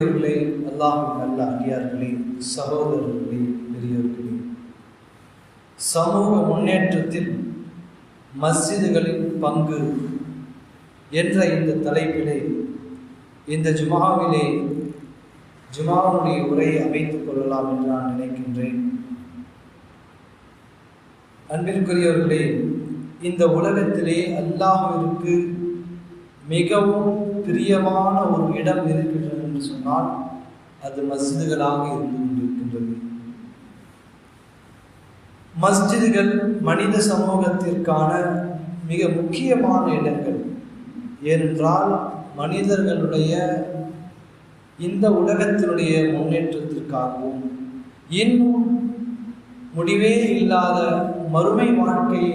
பெரியவர்களே அல்லாஹும் நல்ல அடியார்களே சகோதரர்களே பெரியவர்களே சமூக முன்னேற்றத்தில் மஸ்ஜிதுகளின் பங்கு என்ற இந்த தலைப்பிலே இந்த ஜுமாவிலே ஜுமாவுடைய உரையை அமைத்துக் கொள்ளலாம் என்று நான் நினைக்கின்றேன். அன்பிற்குரியவர்களே இந்த உலகத்திலே அல்லாஹிற்கு மிகவும் பிரியமான ஒரு இடம் இருக்கின்றது. என்று சொன்னால் அது மஸ்ஜிதுகளாக இருந்து கொண்டிருக்கின்றது மஸ்ஜிதுகள் மனித சமூகத்திற்கான மிக முக்கியமான இடங்கள். ஏனென்றால் மனிதர்களுடைய இந்த உலகத்தினுடைய முன்னேற்றத்திற்காகவும் இன்னும் முடிவே இல்லாத மறுமை வாழ்க்கையை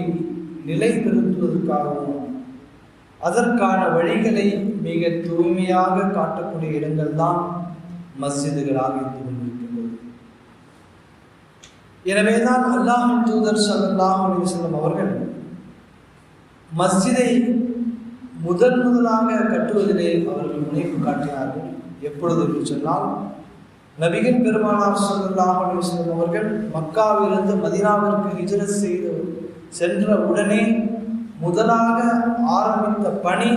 நிலைபெறுத்துவதற்காகவும் அதற்கான வழிகளை மிக தூய்மையாக காட்டக்கூடிய இடங்கள் தான் மஸ்ஜிதுகளாக இருந்து கொண்டிருக்கின்றது. எனவேதான் அல்லாஹின் தூதர் சல்லாஹ் செல்லும் அவர்கள் மஸ்ஜிதை முதல் முதலாக கட்டுவதிலே அவர்கள் முனைப்பு காட்டினார்கள். எப்பொழுது என்று சொன்னால் நபிகள் பெருமானார் சல்லாஹ் அலிவசல்லம் அவர்கள் மக்காவிலிருந்து மதினாவிற்கு ஹிஜரத் செய்து சென்ற உடனே முதலாக ஆரம்பித்த பணி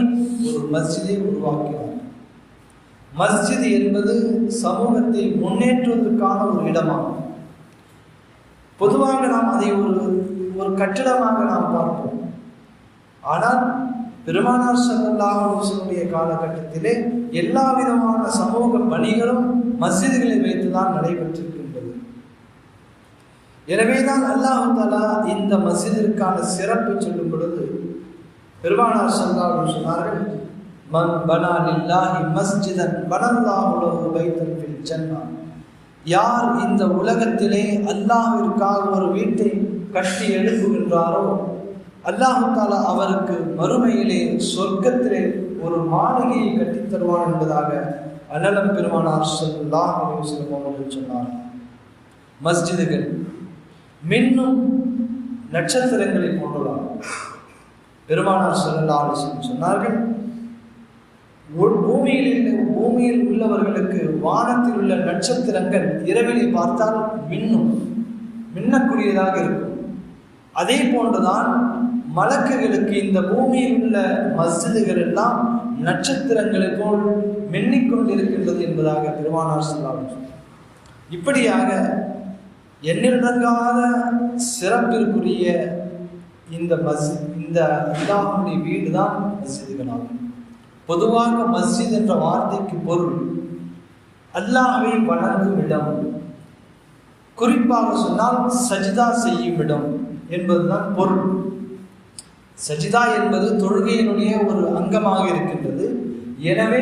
ஒரு மஸ்ஜிதை உருவாக்கினார் மஸ்ஜித் என்பது சமூகத்தை முன்னேற்றுவதற்கான ஒரு இடமாகும். பொதுவாக நாம் அதை ஒரு ஒரு கட்டிடமாக நாம் பார்ப்போம். ஆனால் பெருமானார் சல்லாஹனுடைய காலகட்டத்திலே எல்லா விதமான சமூக பணிகளும் மஸ்ஜிதுகளை வைத்துதான் நடைபெற்றிருக்கின்றன. எனவேதான் அல்லாஹு தாலா இந்த மஸ்ஜிதிற்கான சிறப்பு சொல்லும் பொழுது பெருமானார் சல்லாஹ் சொன்னார்கள் மன் பனா லில்லாஹி மஸ்ஜிதன் பனல்லாஹு வைத்தன் பைத்தன் ஃபில் யார் இந்த உலகத்திலே அல்லாஹிற்காக ஒரு வீட்டை கட்டி எழுப்புகின்றாரோ அல்லாஹு தாலா அவருக்கு மறுமையிலே சொர்க்கத்திலே ஒரு மாளிகையை கட்டித் தருவான் என்பதாக அனலம் பெருமானார் சொல்லாஹ் அலிவசலம் அவர்கள் சொன்னார் மஸ்ஜிதுகள் மின்னும் நட்சத்திரங்களை கொண்டுள்ளார் பெருமானார் சொல்லல்லா சொன்னார்கள். பூமியில் பூமியில் உள்ளவர்களுக்கு வானத்தில் உள்ள நட்சத்திரங்கள் இரவிலை பார்த்தால் மின்னும் மின்னக்கூடியதாக இருக்கும். அதே போன்றுதான் மலக்குகளுக்கு இந்த பூமியில் உள்ள மஸ்ஜிதுகள் எல்லாம் நட்சத்திரங்களை போல் மின்னிக் கொண்டிருக்கின்றது என்பதாக பெருமானார் சொல்லார்கள் இப்படியாக எண்ணிலடங்காத சிறப்பிற்குரிய இந்த மஸ்ஜித் இந்த அல்லாஹுடைய வீடு தான் மஸ்ஜிதுகளாகும். பொதுவாக மஸ்ஜித் என்ற வார்த்தைக்கு பொருள் அல்லாஹை வணங்கும் இடம் குறிப்பாக சொன்னால் சஜிதா செய்யும் இடம் என்பதுதான் பொருள். சஜிதா என்பது தொழுகையினுடைய ஒரு அங்கமாக இருக்கின்றது. எனவே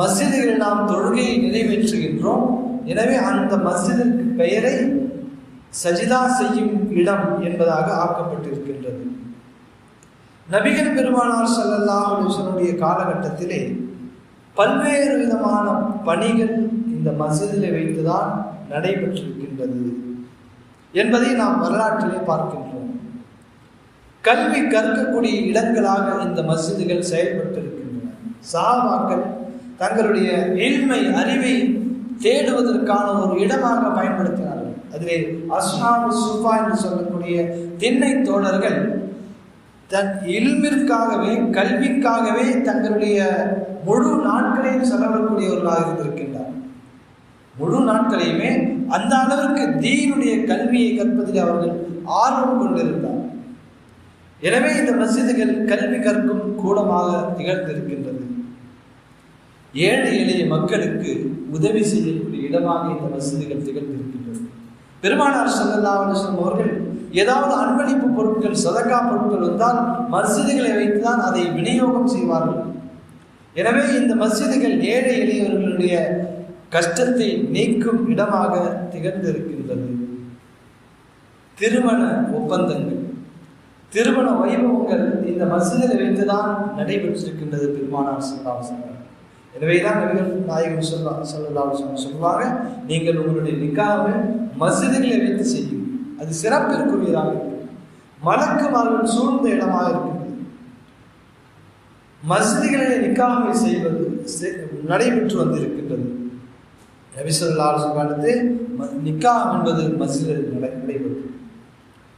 மஸ்ஜிதுகளில் நாம் தொழுகையை நிறைவேற்றுகின்றோம். எனவே அந்த மஸ்ஜிதிற்கு பெயரை சஜிதா செய்யும் இடம் என்பதாக ஆக்கப்பட்டிருக்கின்றது. நபிகள் பெருமானார் சல்லல்லாஹ் அலுவலனுடைய காலகட்டத்திலே பல்வேறு விதமான பணிகள் இந்த மசிதிலே வைத்துதான் நடைபெற்றிருக்கின்றது என்பதை நாம் வரலாற்றிலே பார்க்கின்றோம். கல்வி கற்கக்கூடிய இடங்களாக இந்த மசிதிகள் செயல்பட்டிருக்கின்றன. சாபாக்கள் தங்களுடைய எளிமை அறிவை தேடுவதற்கான ஒரு இடமாக பயன்படுத்தினார்கள். அதுவே அஸ்ஹாபு சுஃபா என்று சொல்லக்கூடிய திண்ணை தோழர்கள் தன் இல்மிற்காகவே கல்விக்காகவே தங்களுடைய முழு நாட்களையும் செலவிடக்கூடியவர்களாக இருந்திருக்கின்றார். முழு நாட்களையுமே அந்த அளவிற்கு தீனுடைய கல்வியை கற்பதில் அவர்கள் ஆர்வம் கொண்டிருந்தார். எனவே இந்த மசிதிகள் கல்வி கற்கும் கூடமாக திகழ்ந்திருக்கின்றது. ஏழை எளிய மக்களுக்கு உதவி செய்யக்கூடிய இடமாக இந்த மசூதிகள் திகழ்ந்திருக்கின்றது பெருமானார் சல்லல்லா அலுவலம் அவர்கள் ஏதாவது அன்பளிப்பு பொருட்கள் சதக்கா பொருட்கள் வந்தால் மசிதிகளை வைத்துதான் அதை விநியோகம் செய்வார்கள். எனவே இந்த மசிதிகள் ஏழை எளியவர்களுடைய கஷ்டத்தை நீக்கும் இடமாக திகழ்ந்திருக்கின்றது. திருமண ஒப்பந்தங்கள். திருமண வைபவங்கள் இந்த மஸ்ஜிதில் வைத்துதான் நடைபெற்றிருக்கின்றது பெருமானார் சல்லாசன் எனவேதான் நபிகள் நாயகம் சொல்லா சொல்லலாம் சொல்லுவாங்க நீங்கள் உங்களுடைய நிக்காவை மசிதிகளை வைத்து செய்யும் அது சிறப்பிற்குரியதாக இருக்கும். மலக்குமார்கள் சூழ்ந்த இடமாக இருக்கும் மஸ்ஜிதுகளிலே நிக்காமை செய்வது செ- நடைபெற்று வந்திருக்கின்றது. நபிசல்லால் காலத்து நிக்கா என்பது மசிதில் நடை நடைபெற்று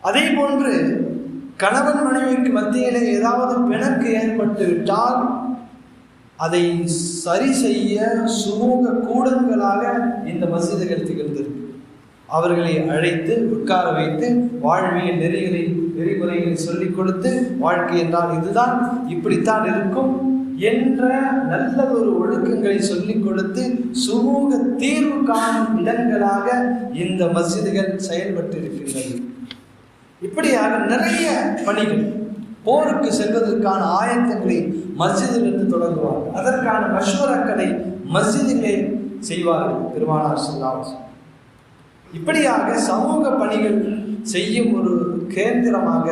அதே போன்று கணவன் மனைவிக்கு மத்தியிலே ஏதாவது பிணக்கு ஏற்பட்டு விட்டால் அதை சரி செய்ய சுமூக கூடங்களாக இந்த மசீதுகள் திகழ்ந்திருக்கு அவர்களை அழைத்து உட்கார வைத்து வாழ்வியல் நெறிகளை நெறிமுறைகளை சொல்லிக் கொடுத்து வாழ்க்கை என்றால் இதுதான் இப்படித்தான் இருக்கும் என்ற நல்ல ஒரு ஒழுக்கங்களை சொல்லிக் கொடுத்து சுமூக தீர்வு காணும் இடங்களாக இந்த மசிதிகள் செயல்பட்டு இருக்கின்றது இப்படியாக நிறைய பணிகள் போருக்கு செல்வதற்கான ஆயத்தங்களை மஸ்ஜிதிலிருந்து தொடங்குவார். அதற்கான மஷ்வரக்களை மஸ்ஜிதிலே செய்வார்கள் பெருமானார் சொல்லாமல் இப்படியாக சமூக பணிகள் செய்யும் ஒரு கேந்திரமாக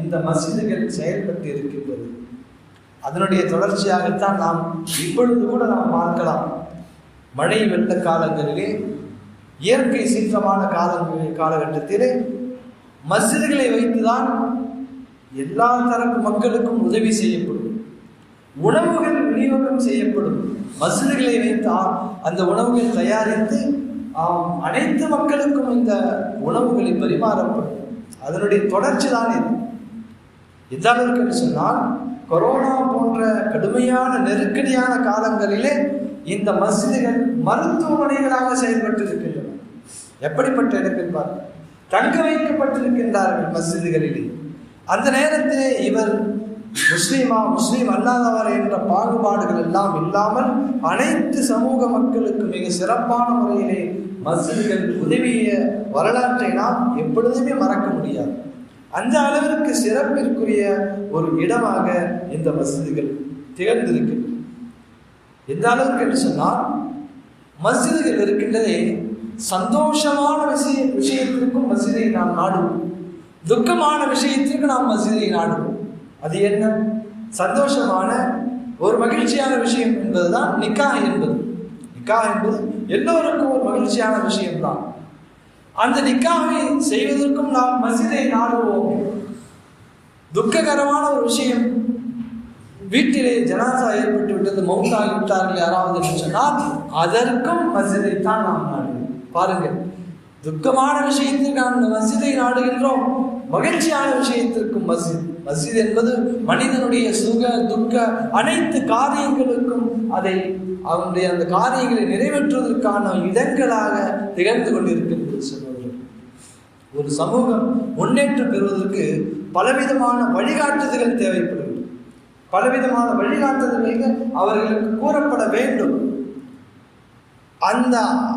இந்த மசிதுகள் செயல்பட்டு இருக்கின்றது. அதனுடைய தொடர்ச்சியாகத்தான் நாம் இப்பொழுது கூட நாம் பார்க்கலாம். மழை வெள்ள காலங்களிலே இயற்கை சீற்றமான காலங்களில் காலகட்டத்திலே மசிதுகளை வைத்துதான் எல்லா தரப்பு மக்களுக்கும் உதவி செய்யப்படும். உணவுகள் விநியோகம் செய்யப்படும். மசூதிகளை வைத்தால் அந்த உணவுகள் தயாரித்து ஆம், அனைத்து மக்களுக்கும் இந்த உணவுகளை பரிமாறப்படும். அதனுடைய தொடர்ச்சி தான் இது. எந்த அளவுக்கு சொன்னால் கொரோனா போன்ற கடுமையான நெருக்கடியான காலங்களிலே இந்த மசூதிகள் மருத்துவமனைகளாக செயல்பட்டு இருக்கின்றன எப்படிப்பட்ட இடத்தில் பாருங்கள் தங்க வைக்கப்பட்டிருக்கின்றார்கள் மஸ்ஜிதுகளிலே அந்த நேரத்திலே இவர் முஸ்லீமா முஸ்லீம் அல்லாதவர் என்ற பாகுபாடுகள் எல்லாம் இல்லாமல் அனைத்து சமூக மக்களுக்கு மிக சிறப்பான முறையிலே மஸ்ஜிதுகள் உதவிய வரலாற்றை நாம் எப்பொழுதுமே மறக்க முடியாது. அந்த அளவிற்கு சிறப்பிற்குரிய ஒரு இடமாக இந்த மசூதிகள் திகழ்ந்திருக்கின்றன. எந்த அளவுக்கு என்று சொன்னால் மஸ்ஜிதுகள் இருக்கின்றதே சந்தோஷமான விஷய விஷயத்திற்கும் மசூதியை நாம் நாடுவோம். துக்கமான விஷயத்திற்கு நாம் மஸ்ஜிதை நாடுவோம். அது என்ன? சந்தோஷமான ஒரு மகிழ்ச்சியான விஷயம் என்பதுதான் நிக்கா என்பது. நிக்கா என்பது எல்லோருக்கும் ஒரு மகிழ்ச்சியான விஷயம்தான். அந்த நிக்காவை செய்வதற்கும் நாம் மசிதை நாடுவோம். துக்ககரமான ஒரு விஷயம். வீட்டிலே ஜனாசா ஏற்பட்டு விட்டது மௌத்தாகி விட்டார்கள் யாராவது என்று சொன்னால் அதற்கும் மசிதை தான் நாம் நாடுவோம். பாருங்கள் துக்கமான விஷயத்திற்கு நாம் மசிதை நாடுகின்றோம். மகிழ்ச்சியான விஷயத்திற்கும் மஸ்ஜித். மஸ்ஜித் என்பது மனிதனுடைய சுக துக்க அனைத்து காரியங்களுக்கும் அதை அவனுடைய அந்த காரியங்களை நிறைவேற்றுவதற்கான இடங்களாக திகழ்ந்து கொண்டிருக்கின்றது சொல்வார்கள் ஒரு சமூகம் முன்னேற்றம் பெறுவதற்கு பலவிதமான வழிகாட்டுதல்கள் தேவைப்படுகிறது பலவிதமான வழிகாட்டுதல்கள் அவர்களுக்கு கூறப்பட வேண்டும். அந்த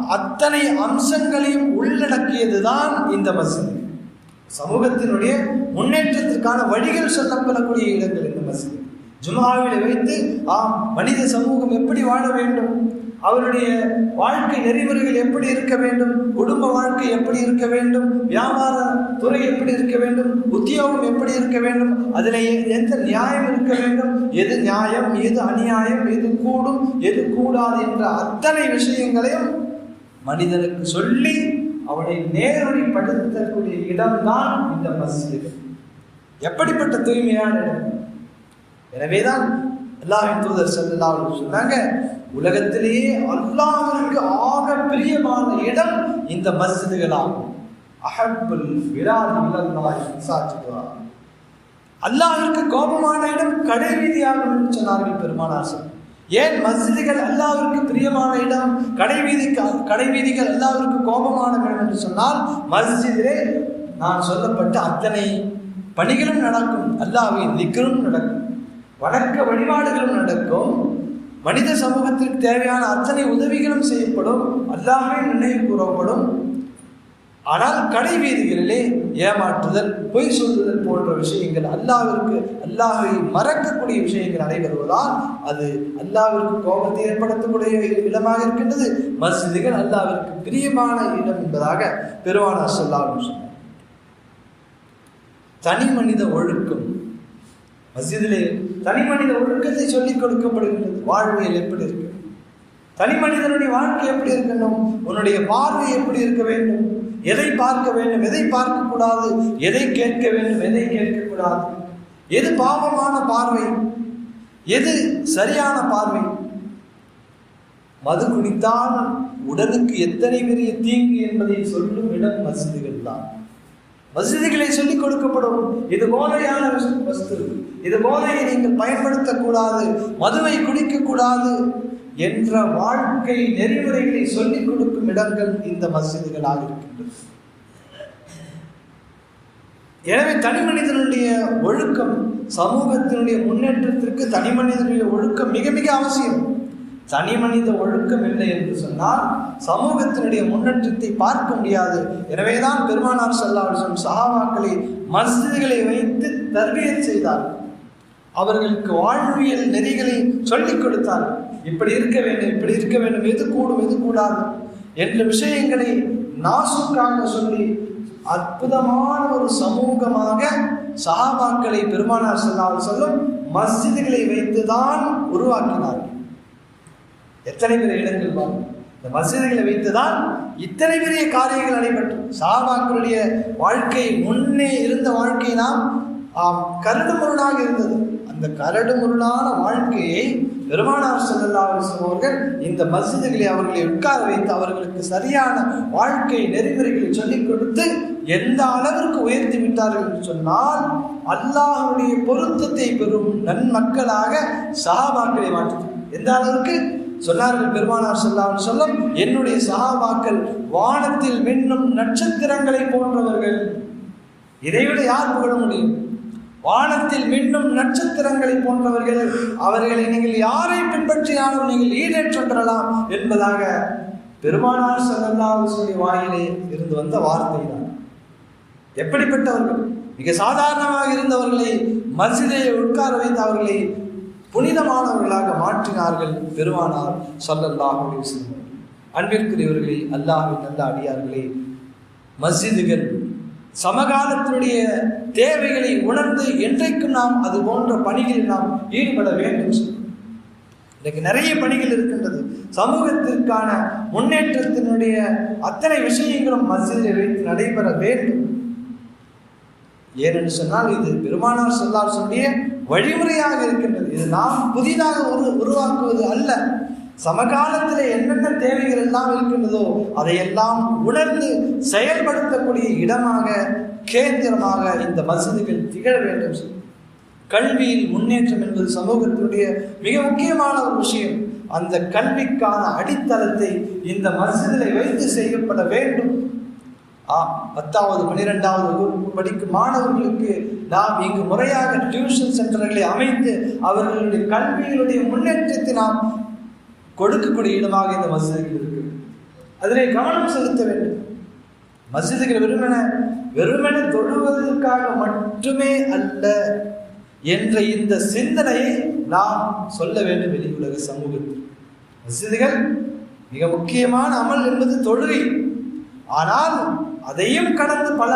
அத்தனை அம்சங்களையும் உள்ளடக்கியதுதான் இந்த மசூதி சமூகத்தினுடைய முன்னேற்றத்திற்கான வழிகள் சொல்லப்படக்கூடிய இடங்கள் இந்த மசூதி. ஜுமாவில் வைத்து ஆம் மனித சமூகம் எப்படி வாழ வேண்டும்? அவருடைய வாழ்க்கை நெறிமுறைகள் எப்படி இருக்க வேண்டும்? குடும்ப வாழ்க்கை எப்படி இருக்க வேண்டும்? வியாபார துறை எப்படி இருக்க வேண்டும்? உத்தியோகம் எப்படி இருக்க வேண்டும்? அதில் எந்த நியாயம் இருக்க வேண்டும்? எது நியாயம் எது அநியாயம் எது கூடும் எது கூடாது என்ற அத்தனை விஷயங்களையும் மனிதனுக்கு சொல்லி அவனை நேரடிப்படுத்தக்கூடிய இடம்தான் இந்த மஸ்ஜித். எப்படிப்பட்ட தூய்மையான இடம்? எனவேதான் அல்லாஹின் தூதர் ஸல்லல்லாஹு சொன்னாங்க உலகத்திலேயே அல்லாஹ்விற்கு ஆக பிரியமான இடம் இந்த மஸ்ஜிதுகளாகும். அஹப்புல் விலாதி இலல்லாஹி மசாஜிதுஹா அல்லாஹிற்கு கோபமான இடம் கடை வீதியாகும் சொன்னார்கள் பெருமானார் சொல் ஏன் மஸ்ஜிதுகள் அல்லாவிற்கு பிரியமான இடம்? கடைவீதிக்கு கடைவீதிகள் அல்லாவிற்கு கோபமான இடம் என்று சொன்னால் மஸ்ஜிதிலே நான் சொல்லப்பட்ட அத்தனை பணிகளும் நடக்கும். அல்லாவை நிக்கலும் நடக்கும். வணக்க வழிபாடுகளும் நடக்கும். மனித சமூகத்திற்கு தேவையான அத்தனை உதவிகளும் செய்யப்படும். அல்லாமே நினைவு கூறப்படும். ஆனால் கடை வீதிகளிலே ஏமாற்றுதல் பொய் சொல்லுதல் போன்ற விஷயங்கள் அல்லாவிற்கு அல்லாஹை மறக்கக்கூடிய விஷயங்கள் நடைபெறுவதால் அது அல்லாவிற்கு கோபத்தை ஏற்படுத்தக்கூடிய இடமாக இருக்கின்றது. மஸ்ஜிதுகள் அல்லாவிற்கு பிரியமான இடம் என்பதாக பெருவானா சொல்லாலும் சொன்னார். தனி மனித ஒழுக்கம். மஸ்ஜிதிலே தனி மனித ஒழுக்கத்தை சொல்லிக் கொடுக்கப்படுகின்றது. வாழ்வியல் எப்படி இருக்கு? தனி மனிதனுடைய வாழ்க்கை எப்படி இருக்கணும்? உன்னுடைய பார்வை எப்படி இருக்க வேண்டும்? எதை பார்க்க வேண்டும் எதை பார்க்கக்கூடாது எதை கேட்க வேண்டும் எதை கேட்கக்கூடாது? எது பாவமான பார்வை? எது சரியான பார்வை? மது குடித்தால் உடலுக்கு எத்தனை பெரிய தீங்கு என்பதை சொல்லும் இடம் மசிதிகள் தான் மசிதிகளை சொல்லிக் கொடுக்கப்படும். இது போதையான வஸ்து. இது போதையை நீங்கள் பயன்படுத்தக்கூடாது. மதுவை குடிக்கக்கூடாது. என்ற வாழ்க்கை நெறிமுறைகளை சொல்லிக் கொடுக்கும் இடங்கள் இந்த மசிதிகளாக இருக்கின்றது. எனவே தனி மனிதனுடைய ஒழுக்கம் சமூகத்தினுடைய முன்னேற்றத்திற்கு தனி மனிதனுடைய ஒழுக்கம் மிக மிக அவசியம். தனி மனித ஒழுக்கம் இல்லை என்று சொன்னால் சமூகத்தினுடைய முன்னேற்றத்தை பார்க்க முடியாது. எனவேதான் பெருமானார் செல்லாவிடம் சகாவாக்களை மஸ்ஜிதுகளை வைத்து தர்பியத் செய்தார். அவர்களுக்கு வாழ்வியல் நெறிகளை சொல்லிக் கொடுத்தார். இப்படி இருக்க வேண்டும் இப்படி இருக்க வேண்டும் எது கூடும் எது கூடாது என்ற விஷயங்களை நாசுக்காக சொல்லி அற்புதமான ஒரு சமூகமாக சஹாபாக்களை பெருமானார் செல்லாமல் சொல்லும் மஸ்ஜிதுகளை வைத்துதான் உருவாக்கினார்கள் எத்தனை பெரிய இடங்கள் பாருங்க இந்த மசீதுகளை வைத்துதான் இத்தனை பெரிய காரியங்கள் நடைபெற்றது சாபாக்களுடைய வாழ்க்கை முன்னே இருந்த வாழ்க்கை நாம் ஆம், கரடு இருந்தது. இந்த கரடு முரடான வாழ்க்கையை பெருமானார் செல்லாவின் அவர்கள் இந்த மசிதிகளை அவர்களை உட்கார வைத்து அவர்களுக்கு சரியான வாழ்க்கை நெறிமுறைகளை சொல்லிக் கொடுத்து எந்த அளவிற்கு உயர்த்தி விட்டார்கள் என்று சொன்னால் அல்லாஹ்வுடைய பொருத்தத்தை பெறும் நன்மக்களாக சகாபாக்களை மாற்றினார் எந்த அளவுக்கு? சொன்னார்கள் பெருமானார் சொல்லாமல் சொல்லும் என்னுடைய சகாபாக்கள் வானத்தில் மின்னும் நட்சத்திரங்களை போன்றவர்கள். இதைவிட யார் புகழ முடியும்? வானத்தில் மீண்டும் நட்சத்திரங்களை போன்றவர்கள் அவர்களை நீங்கள் யாரை பின்பற்றினாலும் நீங்கள் ஈடேற்றம் பெறலாம் என்பதாக பெருமானார் செல்லல்லாவுடைய வாயிலே இருந்து வந்த வார்த்தை தான் எப்படிப்பட்டவர்கள்? மிக சாதாரணமாக இருந்தவர்களை மஸ்ஜிதை உட்கார வைத்து அவர்களை புனிதமானவர்களாக மாற்றினார்கள் பெருமானார் ஸல்லல்லாஹு அன்பிற்குரியவர்களே அல்லாஹின் நல்ல அடியார்களே மஸ்ஜிதுகள் சமகாலத்தினுடைய தேவைகளை உணர்ந்து என்றைக்கும் நாம் அது போன்ற பணிகளில் நாம் ஈடுபட வேண்டும் இன்றைக்கு நிறைய பணிகள் இருக்கின்றது. சமூகத்திற்கான முன்னேற்றத்தினுடைய அத்தனை விஷயங்களும் மஸ்ஜிதில் வைத்து நடைபெற வேண்டும். ஏனென்று சொன்னால் இது பெருமானார் சொல்லார் சொல்லிய வழிமுறையாக இருக்கின்றது. இது நாம் புதிதாக உரு உருவாக்குவது அல்ல. சமகாலத்தில் என்னென்ன தேவைகள் எல்லாம் இருக்கின்றதோ அதையெல்லாம் உணர்ந்து செயல்படுத்தக்கூடிய இடமாக கேந்திரமாக இந்த மசூதிகள் திகழ வேண்டும். கல்வியில் முன்னேற்றம் என்பது சமூகத்தினுடைய மிக முக்கியமான ஒரு விஷயம். அந்த கல்விக்கான அடித்தளத்தை இந்த மஸ்ஜிதில் வைத்து செய்யப்பட வேண்டும். ஆ பத்தாவது பன்னிரெண்டாவது வகுப்பு படிக்கும் மாணவர்களுக்கு நாம் இங்கு முறையாக டியூஷன் சென்டர்களை அமைத்து அவர்களுடைய கல்வியினுடைய முன்னேற்றத்தை நாம் கொடுக்கக்கூடிய இடமாக இந்த மஸ்ஜிதுகள் இருக்கு. அதிலே கவனம் செலுத்த வேண்டும். மஸ்ஜிதுகள் வெறுமன வெறுமன தொழுவதற்காக மட்டுமே அல்ல என்ற இந்த சிந்தனையை நாம் சொல்ல வேண்டும் வெளி உலக சமூகத்தில். மஸ்ஜிதுகள் மிக முக்கியமான அமல் என்பது தொழுகை. ஆனால் அதையும் கடந்து பல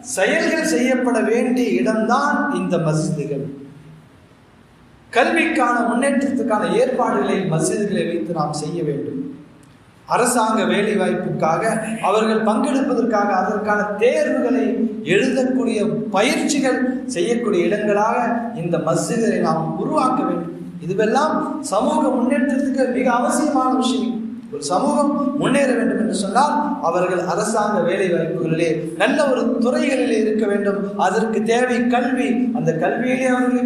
செயல்கள் செய்யப்பட வேண்டிய இடம்தான் இந்த மஸ்ஜிதுகள் கல்விக்கான முன்னேற்றத்துக்கான ஏற்பாடுகளை மஸ்ஜிதுகளை வைத்து நாம் செய்ய வேண்டும். அரசாங்க வேலை வாய்ப்புக்காக அவர்கள் பங்கெடுப்பதற்காக அதற்கான தேர்வுகளை எழுதக்கூடிய பயிற்சிகள் செய்யக்கூடிய இடங்களாக இந்த மஸ்ஜிதை நாம் உருவாக்க வேண்டும். இதுவெல்லாம் சமூக முன்னேற்றத்துக்கு மிக அவசியமான விஷயம். ஒரு சமூகம் முன்னேற வேண்டும் என்று சொன்னால் அவர்கள் அரசாங்க வேலை வாய்ப்புகளிலே நல்ல ஒரு துறைகளிலே இருக்க வேண்டும். அதற்கு தேவை கல்வி. அந்த கல்வியிலே அவர்களை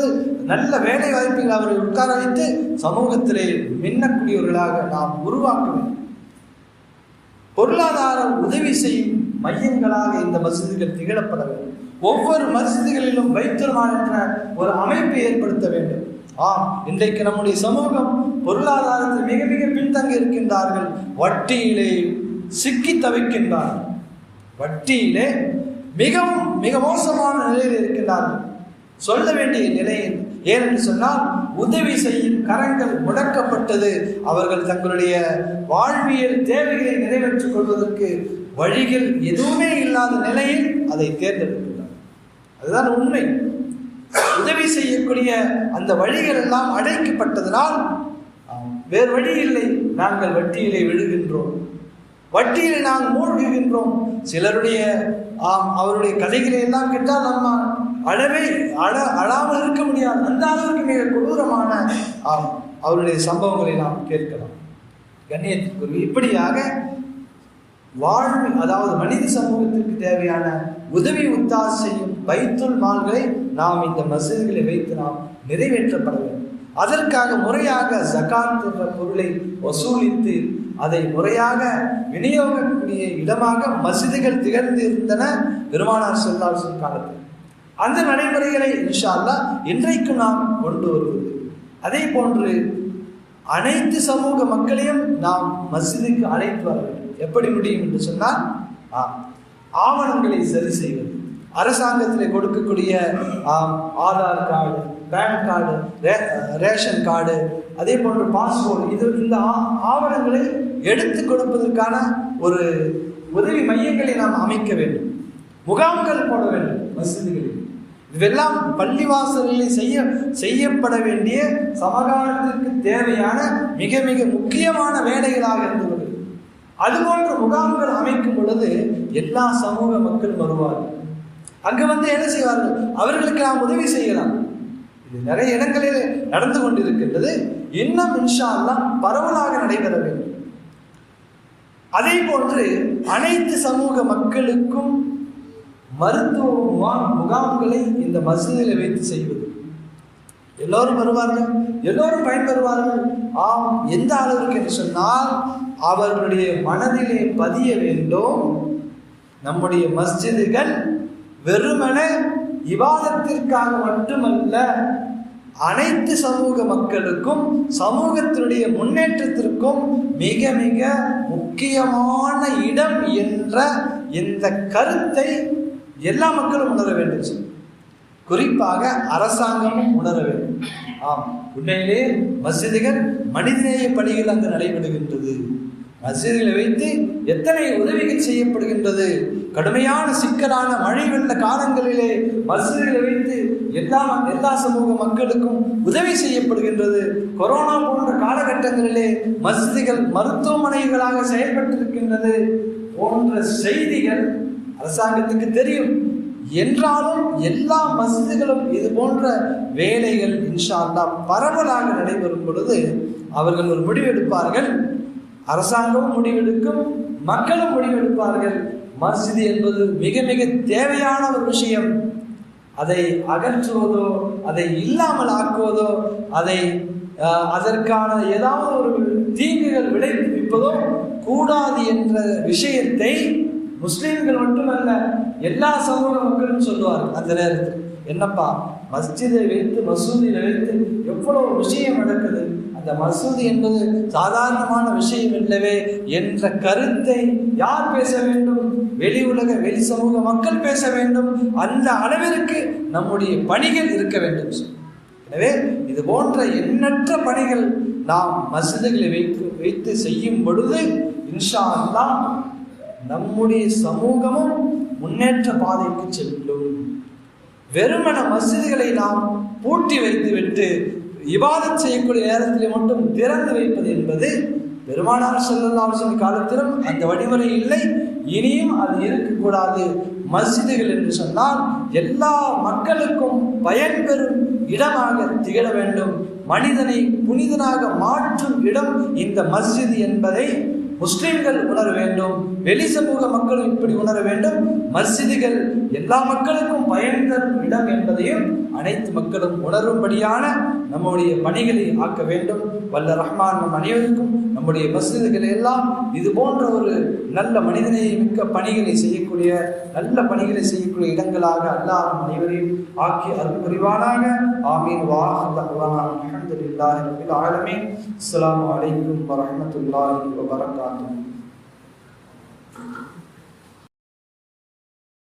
முன்னேற்றுவது நல்ல வேலை வாய்ப்புகள் அவரை உட்கார வைத்து சமூகத்திலே மின்னக்கூடியவர்களாக நாம் உருவாக்க வேண்டும் பொருளாதார உதவி செய்யும் மையங்களாக இந்த மசூதிகள் திகழப்பட வேண்டும். ஒவ்வொரு மசூதிகளிலும் வைத்துருமான் என்ற ஒரு அமைப்பை ஏற்படுத்த வேண்டும். ஆம் இன்றைக்கு நம்முடைய சமூகம் பொருளாதாரத்தில் மிக மிக பின்தங்கி இருக்கின்றார்கள். வட்டியிலே சிக்கி தவிக்கின்றார்கள். வட்டியிலே மிகவும் மிக மோசமான நிலையில் இருக்கின்றார்கள். சொல்ல வேண்டிய நிலையில் ஏனென்று சொன்னால் உதவி செய்யும் கரங்கள் முடக்கப்பட்டது. அவர்கள் தங்களுடைய வாழ்வியல் தேவைகளை நிறைவேற்றிக் கொள்வதற்கு வழிகள் எதுவுமே இல்லாத நிலையில் அதை தேர்ந்தெடுக்கின்றனர் அதுதான் உண்மை. உதவி செய்யக்கூடிய அந்த வழிகள் எல்லாம் அடைக்கப்பட்டதனால் வேறு வழி இல்லை. நாங்கள் வட்டியிலே விழுகின்றோம். வட்டியில் நாம் மூழ்குகின்றோம். சிலருடைய ஆம் அவருடைய கதைகளை எல்லாம் கேட்டால் நம்ம அழவே அழ அழாமல் இருக்க முடியாது. அந்த அளவுக்கு மிக கொடூரமான ஆம், அவருடைய சம்பவங்களை நாம் கேட்கலாம். கண்ணியத்திற்குரிய இப்படியாக வாழ்வு அதாவது மனித சமூகத்திற்கு தேவையான உதவி உத்தாசையும் செய்யும் பைத்துல் மால்களை நாம் இந்த மசூதிகளை வைத்து நாம் நிறைவேற்றப்பட வேண்டும். அதற்காக முறையாக ஜகாத் என்ற பொருளை வசூலித்து அதை முறையாக விநியோகக்கூடிய இடமாக மசிதிகள் திகழ்ந்து இருந்தன பெருமானார் செல்லாசன் காலத்தில். அந்த நடைமுறைகளை இன்ஷா அல்லாஹ் இன்றைக்கும் நாம் கொண்டு வருவது. அதே போன்று அனைத்து சமூக மக்களையும் நாம் மசிதுக்கு அழைத்து வர வேண்டும். எப்படி முடியும் என்று சொன்னால் ஆவணங்களை சரி செய்வது. அரசாங்கத்தில் கொடுக்கக்கூடிய ஆம், ஆதார் கார்டு பேன் கார்டு ரே- ரேஷன் கார்டு அதே போன்று பாஸ்போர்ட் இது இந்த ஆவணங்களை எடுத்து கொடுப்பதற்கான ஒரு உதவி மையங்களை நாம் அமைக்க வேண்டும். முகாம்கள் போட வேண்டும் மசிதிகளில். இதெல்லாம் பள்ளிவாசல்களில் செய்ய செய்யப்பட வேண்டிய சமகாலத்திற்கு தேவையான மிக மிக முக்கியமான வேலைகளாக இருந்து கொண்டிருக்கிறது. அதுபோன்ற முகாம்கள் அமைக்கும் பொழுது எல்லா சமூக மக்களும் வருவார்கள். அங்கு வந்து என்ன செய்வார்கள்? அவர்களுக்கு நாம் உதவி செய்யலாம். இது நிறைய இடங்களில் நடந்து கொண்டிருக்கின்றது. இன்னும் இன்ஷா எல்லாம் பரவலாக நடைபெற வேண்டும். அதே போன்று அனைத்து சமூக மக்களுக்கும் மருத்துவ முகாம் முகாம்களை இந்த மசூதியில் வைத்து செய்வது. எல்லோரும் வருவார்கள் எல்லோரும் பயன்பெறுவார்கள். ஆம் எந்த அளவுக்கு என்று சொன்னால் அவர்களுடைய மனதிலே பதிய வேண்டும். நம்முடைய மஸ்ஜிதுகள் வெறுமன இவாதத்திற்காக மட்டுமல்ல அனைத்து சமூக மக்களுக்கும் சமூகத்தினுடைய முன்னேற்றத்திற்கும் மிக மிக முக்கியமான இடம் என்ற இந்த கருத்தை எல்லா மக்களும் உணர வேண்டும் குறிப்பாக அரசாங்கமும் உணர வேண்டும். ஆம் உண்மையிலே மசிதிகள் மனிதநேய பணிகள் அங்கு நடைபெறுகின்றது. மசிதில் வைத்து எத்தனை உதவிகள் செய்யப்படுகின்றது? கடுமையான சிக்கலான மழை வெள்ள காலங்களிலே மசிதில் வைத்து எல்லா எல்லா சமூக மக்களுக்கும் உதவி செய்யப்படுகின்றது. கொரோனா போன்ற காலகட்டங்களிலே மசிதிகள் மருத்துவமனைகளாக செயல்பட்டிருக்கின்றது போன்ற செய்திகள் அரசாங்கத்துக்கு தெரியும். என்றாலும் எல்லா மசிதிகளும் இது போன்ற வேலைகள் இன்ஷா பரவலாக நடைபெறும் பொழுது அவர்கள் ஒரு முடிவெடுப்பார்கள். அரசாங்கமும் முடிவெடுக்கும் மக்களும் முடிவெடுப்பார்கள். மஸ்ஜித் என்பது மிக மிக தேவையான ஒரு விஷயம். அதை அகற்றுவதோ அதை இல்லாமல் ஆக்குவதோ அதை அதற்கான ஏதாவது ஒரு தீங்குகள் விளைவிப்பதோ கூடாது என்ற விஷயத்தை முஸ்லீம்கள் மட்டுமல்ல எல்லா சமூக மக்களும் சொல்லுவார்கள். அந்த நேரத்தில் என்னப்பா மஸ்ஜிதை வைத்து மசூதியை வைத்து எவ்வளவு விஷயம் நடக்குது? அந்த மசூதி என்பது சாதாரணமான விஷயம் இல்லவே என்ற கருத்தை யார் பேச வேண்டும்? வெளி உலக வெளி சமூக மக்கள் பேச வேண்டும். அந்த அளவிற்கு நம்முடைய பணிகள் இருக்க வேண்டும். எனவே இது போன்ற எண்ணற்ற பணிகள் நாம் மசிதிகளை வைத்து வைத்து செய்யும் பொழுது இன்ஷா அல்லாஹ் நம்முடைய சமூகமும் முன்னேற்ற பாதைக்கு செல்லும். வெறுமன மசூதிகளை நாம் பூட்டி வைத்துவிட்டு இபாதத் செய்யக்கூடிய நேரத்தில் மட்டும் திறந்து வைப்பது என்பது பெருமானார் செல்லல்லாசன் காலத்திலும் அந்த வழிமுறை இல்லை. இனியும் அது இருக்கக்கூடாது. மஸ்ஜிதுகள் என்று சொன்னால் எல்லா மக்களுக்கும் பயன்பெறும் இடமாக திகழ வேண்டும். மனிதனை புனிதனாக மாற்றும் இடம் இந்த மஸ்ஜித் என்பதை முஸ்லிம்கள் உணர வேண்டும். வெளி சமூக மக்களும் இப்படி உணர வேண்டும். மசிதிகள் எல்லா மக்களுக்கும் பயன் தரும் இடம் என்பதையும் அனைத்து மக்களும் உணரும்படியான நம்முடைய பணிகளை ஆக்க வேண்டும். வல்ல ரஹ்மான் நம் அனைவருக்கும் நம்முடைய மசிதிகள் எல்லாம் இது போன்ற ஒரு நல்ல மனிதனை மிக்க பணிகளை செய்யக்கூடிய நல்ல பணிகளை செய்யக்கூடிய இடங்களாக அல்லாஹ் நம் அனைவரையும் ஆக்கி அருள் புரிவானாக. ஆமீன். வாஹ் அலமீன் அஸ்லாம் வலைக்கம் வரமத்துல்லாஹி அஸ்ஸலாமு Thank you.